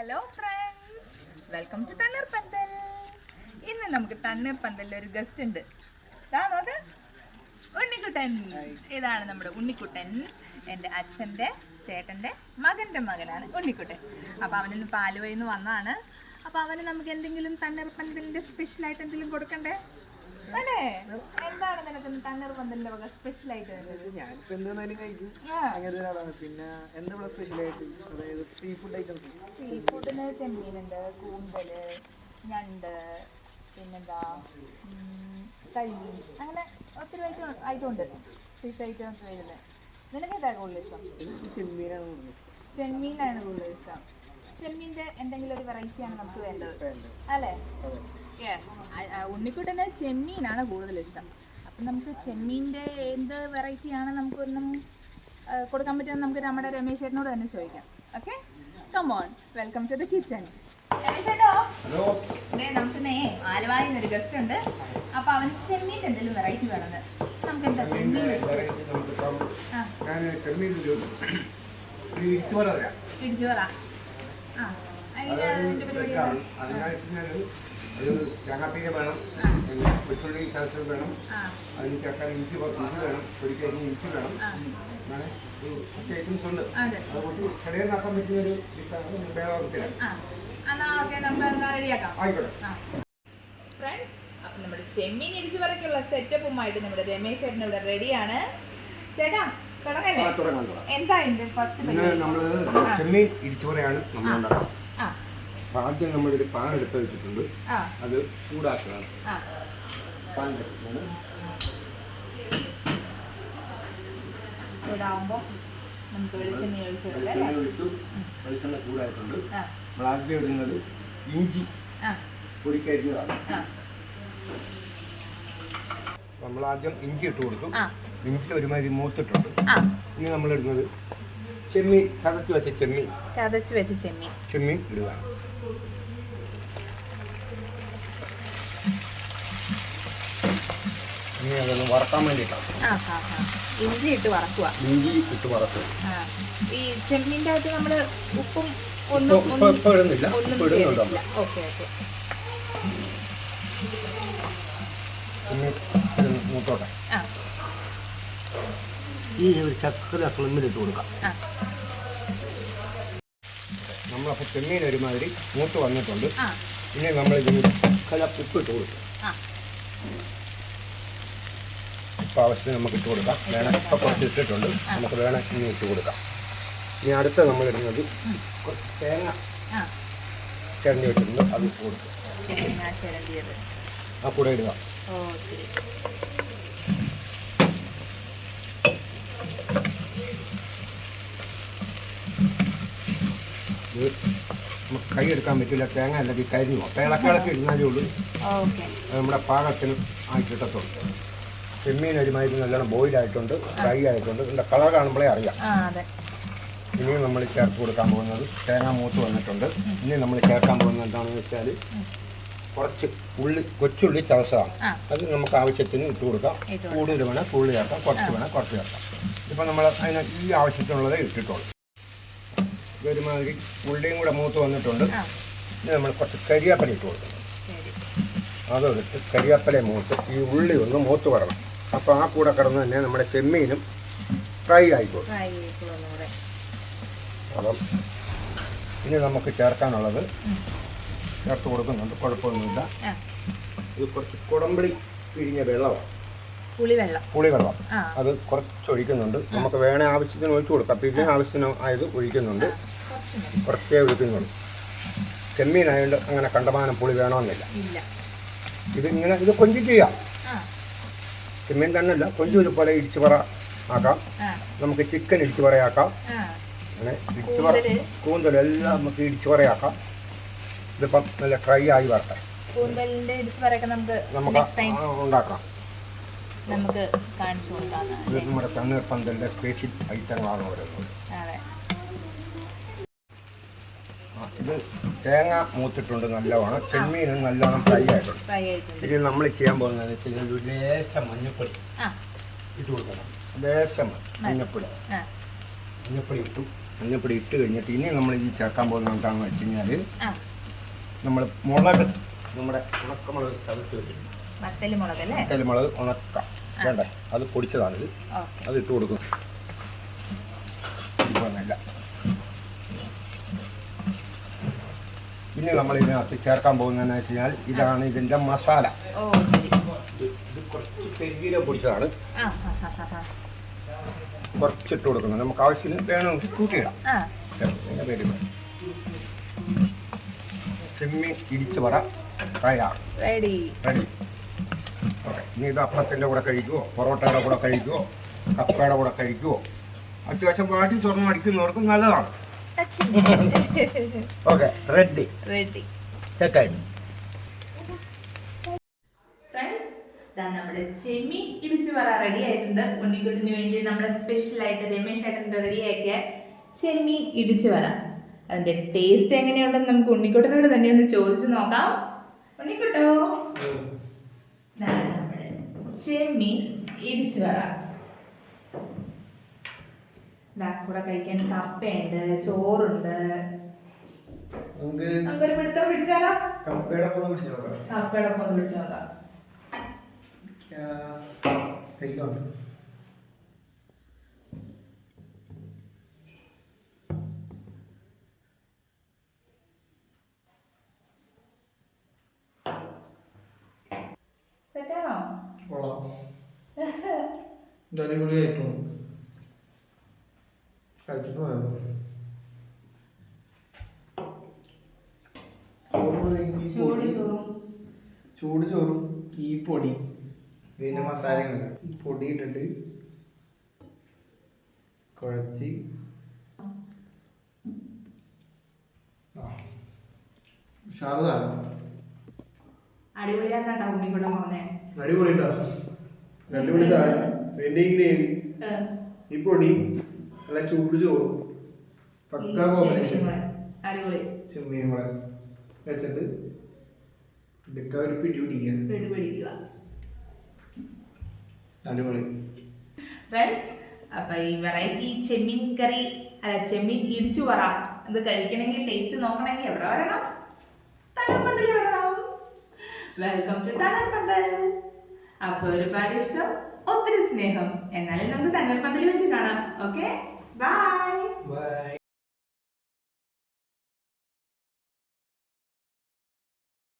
Hello friends welcome to തണ്ണീർ പന്തൽ ഇന്ന് നമുക്ക് തണ്ണീർ പന്തലിൽ ഒരു ഗസ്റ്റ് ഉണ്ട്. നോക്ക് ഉണ്ണിക്കുട്ടൻ. ഇതാണ് നമ്മുടെ ഉണ്ണിക്കുട്ടൻ. എന്റെ അച്ഛന്റെ ചേട്ടന്റെ മകന്റെ മകനാണ് ഉണ്ണിക്കുട്ടൻ. അപ്പോൾ അവനിന്ന് പാലുവയിൽ നിന്ന് വന്നതാണ്. അപ്പോൾ അവന് നമുക്ക് എന്തെങ്കിലും തണ്ണീർ പന്തലിന്റെ സ്പെഷ്യലായിട്ട് എന്തെങ്കിലും കൊടുക്കണ്ടേ? എന്താണ് നിനക്ക് തണ്ണീർ പന്തലിന്റെ വക സ്പെഷ്യലായിട്ട് വരുന്നത് ഞാനിപ്പോ എന്തെന്നാലും കഴിക്കും. ഒരാളാണ് പിന്നെ എന്താ ഇവിടെ സ്പെഷ്യൽ ആയിട്ട്? അതായത് സീ ഫുഡ് ഐറ്റംസ് സീ ഫുഡിന് ചെമ്മീനുണ്ട് കൂന്തൽ ഞണ്ട് പിന്നെന്താ കരിമീൻ. അങ്ങനെ ഒത്തിരി ഐറ്റം ഐറ്റം ഉണ്ട്. ഫിഷ് ഐറ്റംസ് വരുന്നത് നിനക്ക് ഏതാ കൂടുതൽ ഇഷ്ടം? ചെമ്മീനാണ് കൂടുതൽ ഇഷ്ടം. ചെമ്മീനാണ് കൂടുതൽ ഇഷ്ടം. ചെമ്മീന്റെ എന്തെങ്കിലും ഒരു വെറൈറ്റിയാണ് നമുക്ക് വേണ്ടത്. അല്ലേ? ഉണ്ണിക്കുട്ടന് ചെമ്മീനാണ് കൂടുതൽ ഇഷ്ടം. അപ്പം നമുക്ക് ചെമ്മീന്റെ എന്ത് വെറൈറ്റിയാണ് നമുക്കൊന്നും കൊടുക്കാൻ പറ്റുമെന്ന് നമുക്ക് നമ്മുടെ രമേശ് ചേട്ടനോട് തന്നെ ചോദിക്കാം. Okay come on welcome to the kitchen നമുക്ക് നേ ആലുവായിൽ ഒരു ഗസ്റ്റ് ഉണ്ട്. അപ്പൊ അവന് ചെമ്മീൻ എന്തെങ്കിലും വെറൈറ്റി വേണമെന്ന്. നമുക്ക് എന്താ ചെമ്മീൻ നമുക്കിപ്പം ആ. അതിന്റെ പരിപാടി ചങ്ങാപ്പീര വേണം ആ. പിന്നെ കൊച്ചുള്ളി ചതച്ചത് വേണം ആ. അതിന് ചക്ക ഇഞ്ചി ഇഞ്ചി വേണം ഇഞ്ചി അങ്ങനെ ഐറ്റംസ് ഉണ്ട്. അതുകൊണ്ട് പറ്റുന്ന ഒരു ഉപയോഗത്തിലാണ് ആയിക്കോട്ടെ. ഫ്രണ്ട്സ് അപ്പൊ നമ്മുടെ ചെമ്മീൻ ഇടിച്ചു പറയ്ക്കുള്ള സെറ്റപ്പുമായിട്ട് നമ്മുടെ രമേശ് ചേട്ടൻ ഇവിടെ റെഡിയാണ്. ചേട്ടാ തുടങ്ങല്ലേ. എന്താ ഫസ്റ്റ് നമ്മൾ ചെമ്മീൻ ഇടിച്ചുവറയാണ് നമ്മൾ ഉണ്ടാക്കുന്നത് ആ. അപ്പോൾ ആദ്യം നമ്മളൊരു പാൻ എടുത്ത് വെച്ചിട്ടുണ്ട്. അത് ചൂടാക്കണം. പാൻ വെച്ചിട്ടുണ്ട് നമുക്ക് വെളിച്ചെണ്ണ ഒഴിച്ചു. വെളിച്ചെണ്ണ ചൂടായിട്ടുണ്ട്. നമ്മൾ ആദ്യം ഇടുന്നത് ഇഞ്ചി പൊടിക്കരിഞ്ഞതാണ്. നമ്മൾ ആദ്യം ഇഞ്ചി ഇട്ട് കൊടുക്കും. ഇഞ്ചി ഒരുമാതിരി മൂത്തിട്ടുണ്ട്. ഇനി നമ്മൾ ഇടുന്നത് ചെമ്മീൻ ചതച്ച് വെച്ച ചെമ്മീൻ. ചതച്ച് വെച്ച ചെമ്മീൻ. ചെമ്മീൻ ഇടുക. ഇനി അതൊന്ന് വറക്കാൻ വേണ്ടിയിട്ടാണ് ഇഞ്ചി ഇട്ട് വറക്കുക. ഇഞ്ചി ഇട്ട് വറക്കുക. ഈ ചെമ്മീന്റെ അകത്ത് നമ്മൾ ഉപ്പും ഒന്നും ഇപ്പൊ ഇടുന്നില്ല. ഇപ്പൊ ഇടുന്നുണ്ട് നമ്മൾ ഓക്കെ ഓക്കെ. ഇനി മൂത്തോട്ടെ. ഈ ഒരു ചക്കര ഫ്ലെമ്മിലിട്ട് കൊടുക്കാം. നമ്മളപ്പോൾ ചെമ്മീൻ ഒരുമാതിരി മൂത്ത് വന്നിട്ടുണ്ട്. ഇനി നമ്മൾ ഇതിന് ചക്കര ഉപ്പിട്ട് കൊടുക്കും. ഇപ്പോൾ ആവശ്യത്തിന് നമുക്ക് ഇട്ട് കൊടുക്കാം. വേണം ഇപ്പോൾ കുറച്ച് ഇട്ടിട്ടുണ്ട്. നമുക്ക് വേണം ഇനി ഇട്ട് കൊടുക്കാം. ഇനി അടുത്ത നമ്മൾ ഇടുന്നത് തേങ്ങ ചിരണ്ടി വെച്ചിട്ടുണ്ട്. അത് ഇട്ട് കൊടുക്കും. ആ കൂടെ ഇടുക. കൈ എടുക്കാൻ പറ്റില്ല. തേങ്ങ അല്ലെങ്കിൽ കരിഞ്ഞു പോകും ഇളക്കിളക്കി ഇടുന്നാലേ ഉള്ളൂ. നമ്മുടെ പാകത്തിന് ആയി കിട്ടത്തുള്ളൂ ചെമ്മീൻ ഒരുമാതിരി നല്ലോണം ബോയിൽഡ് ആയിട്ടുണ്ട് ഫ്രൈ ആയിട്ടുണ്ട്. ഇതിന്റെ കളർ കാണുമ്പോഴേ അറിയാം. ഇനി നമ്മൾ ചേർത്ത് കൊടുക്കാൻ പോകുന്നത് തേങ്ങ മൂത്ത് വന്നിട്ടുണ്ട്. ഇനി നമ്മൾ ചേർക്കാൻ പോകുന്നത് എന്താണെന്ന് വെച്ചാൽ കുറച്ച് ഉള്ളി കൊച്ചുള്ളി ചതച്ചതാണ്. ആ. അത് നമുക്ക് ആവശ്യത്തിന് ഇട്ട് കൊടുക്കാം. കൊടുക്കാം. കൂടുതൽ വേണം കൂടുതൽ ചേർക്കാം കുറച്ച് വേണം കുറച്ച് ചേർക്കാം. ഇപ്പം നമ്മൾ അതിന് ഈ ആവശ്യത്തിനുള്ളതേ ഇട്ടിട്ടുള്ളൂ. ഇതൊരുമാതിരി ഉള്ളിയും കൂടെ മൂത്ത് വന്നിട്ടുണ്ട്. ഇനി നമ്മൾ കുറച്ച് കരിയാപ്പല ഇട്ട് കൊടുക്കണം അതൊരു അതെടുത്ത് കരിയാപ്പല മൂത്ത് ഈ ഉള്ളി ഒന്ന് മൂത്ത് വരണം. അപ്പോൾ ആ കൂടെ കിടന്ന് തന്നെ നമ്മുടെ ചെമ്മീനും ഫ്രൈ ആയിക്കോളും. അപ്പം ഇനി നമുക്ക് ചേർക്കാനുള്ളത് ചേർത്ത് കൊടുക്കുന്നുണ്ട്. കുഴപ്പമൊന്നുമില്ല. ഇത് കുറച്ച് കുടമ്പിളി പിഴിഞ്ഞ വെള്ളമാണ്. പുളിവെള്ളം. അത് കുറച്ച് ഒഴിക്കുന്നുണ്ട് നമുക്ക് വേണേ ആവശ്യത്തിന് ഒഴിച്ചു കൊടുക്കാം. പിന്നെ ആവശ്യത്തിന് ആയത് ഒഴിക്കുന്നുണ്ട്. കുറച്ച് ഒഴിക്കുന്നുള്ളൂ. ചെമ്മീനായതുകൊണ്ട് അങ്ങനെ കണ്ടമാനം പുളി വേണമെന്നില്ല ഇല്ല. ഇത് ഇങ്ങനെ ഇത് കൊഞ്ചി ചെയ്യാം ചെമ്മീൻ തന്നെയല്ല കൊഞ്ചൊരു പോലെ ഇടിച്ചുപറ ആക്കാം. നമുക്ക് ചിക്കൻ ഇടിച്ചുപറയാക്കാം അങ്ങനെ ഇടിച്ചുപറ കൂന്തൽ എല്ലാം നമുക്ക് ഇടിച്ചുപറയാക്കാം ഇതിപ്പം നല്ല ഫ്രൈ ആയി വരട്ടെ. കൂന്തലിന്റെ നമുക്ക് ഉണ്ടാക്കാം. നമുക്ക് കാണിച്ചു കൊടുക്കാം നമ്മുടെ തണ്ണീർ പന്തലിന്റെ സ്പെഷ്യൽ ഐറ്റങ്ങളാണ് ഓരോ അതെ. ആ, ഇത് തേങ്ങ മൂത്തിട്ടുണ്ട് നല്ലവണ്ണം. ചെമ്മീനും നല്ലോണം ഫ്രൈ ആയിട്ടുണ്ട്. ഇതിൽ നമ്മൾ ചെയ്യാൻ പോകുന്നത് വെച്ചാൽ ഒരു ലേശം മഞ്ഞപ്പൊടി ഇട്ട് കൊടുക്കണം. ലേശം മഞ്ഞപ്പൊടി. മഞ്ഞപ്പൊടി ഇട്ടു. മഞ്ഞപ്പൊടി ഇട്ട് കഴിഞ്ഞിട്ട് ഇനി നമ്മൾ ഈ ചേർക്കാൻ പോകുന്നത് എന്താണെന്ന് വെച്ച് കഴിഞ്ഞാൽ നമ്മൾ മുളക് നമ്മുടെ ഉണക്കമുളക് ചതച്ച് വെച്ചിട്ടുണ്ട് വത്തൽ മുളക് അല്ലേ? കല്ലുമുളക് ഉണക്ക. വേണ്ട? അത് പൊടിച്ചതാണിത് അത് ഇട്ട് കൊടുക്കും. ഇതൊന്നുമില്ല ഇനി നമ്മൾ ഇതിനകത്ത് ചേർക്കാൻ പോകുന്നതെന്ന് വെച്ച് കഴിഞ്ഞാൽ ഇതാണ് ഇതിന്റെ മസാല. ഇത് കുറച്ച് പൊടിച്ചതാണ്. കുറച്ചിട്ട് കൊടുക്കുന്നത് നമുക്ക് ആവശ്യത്തിന് വേണമെങ്കിൽ കൂട്ടിയിടാം. ആ. എന്റെ പേര്? ചെമ്മീൻ ഇടിച്ച് പറ റെഡി റെഡി ഓക്കെ ഇനി ഇത് അപ്പത്തിന്റെ കൂടെ കഴിക്കുമോ പൊറോട്ടയുടെ കൂടെ കഴിക്കുമോ കപ്പയുടെ കൂടെ കഴിക്കുമോ അത്യാവശ്യം പാട്ടി സ്വർണം അടിക്കുന്നവർക്ക് നല്ലതാണ്. ഓക്കെ റെഡി റെഡി സെക്കൻഡ് നമ്മുടെ ചെമ്മീൻ ഇടിച്ചു പറ റെഡി ആയിട്ടുണ്ട്. ഉണ്ണിക്കുട്ടിന് വേണ്ടി നമ്മുടെ സ്പെഷ്യൽ ആയിട്ട് രമേശ് ഏട്ടന്റെ റെഡി ആക്കിയ ചെമ്മീൻ ഇടിച്ചു പറ അതിന്റെ ടേസ്റ്റ് എങ്ങനെയുണ്ടെന്ന് നമുക്ക് ഉണ്ണിക്കുട്ടനോട് തന്നെ ഒന്ന് ചോദിച്ചു നോക്കാം. ഉണ്ണിക്കുട്ടോ നമ്മുടെ ചെമ്മീൻ ഇടിച്ചു പറ ഇതാ കൂടെ കഴിക്കാൻ കപ്പയുണ്ട് ചോറുണ്ട്. നമുക്ക് നമുക്കൊരു പിടുത്തം പിടിച്ചാലോ? കപ്പയുടെ ഒന്ന് പിടിച്ചു നോക്കാം. കപ്പയുടെ ഒപ്പം ഒന്ന് പിടിച്ചു നോക്കാം. സെറ്റാണോ കൊള്ളാം. ഇത് അടിപൊളിയായിട്ടുണ്ട് കഴിച്ചിട്ട് ചൂട് പൊടി. ചോറും. ചൂട് ചോറും ഈ പൊടി. ഇതിന്റെ മസാലകൾ ഈ പൊടി ഇട്ടിട്ട് കുഴച്ച്. അടിപൊളിയാണ് അടിപൊളി ഈ ഗ്രേവി. ഈ പൊടി. നല്ല ചൂട് ചോറും. പക്ക കോമ്പിനേഷൻ. അടിപൊളി. ചെമ്മീനും കൂടെ വെച്ചിട്ട് ഇതൊക്കെ ഒരു പിടി പിടിക്കുക. വീട് പിടിക്കുക. അടിപൊളി. ഫ്രണ്ട്സ് അപ്പൊ ഈ വെറൈറ്റി ചെമ്മീൻ കറി അല്ല ചെമ്മീൻ ഇടിച്ചു പറ ഇത് കഴിക്കണമെങ്കിൽ ടേസ്റ്റ് നോക്കണമെങ്കിൽ എവിടെ വരണം? തണുപ്പന്തൽ വരണം. വെൽക്കം ടു തണുപ്പന്തൽ അപ്പൊ ഒരുപാട് ഇഷ്ടം ഒത്തിരി സ്നേഹം. എന്നാലും നമുക്ക് തണ്ണീർപ്പന്തൽ വെച്ച് കാണാം. Okay Bye. Bye.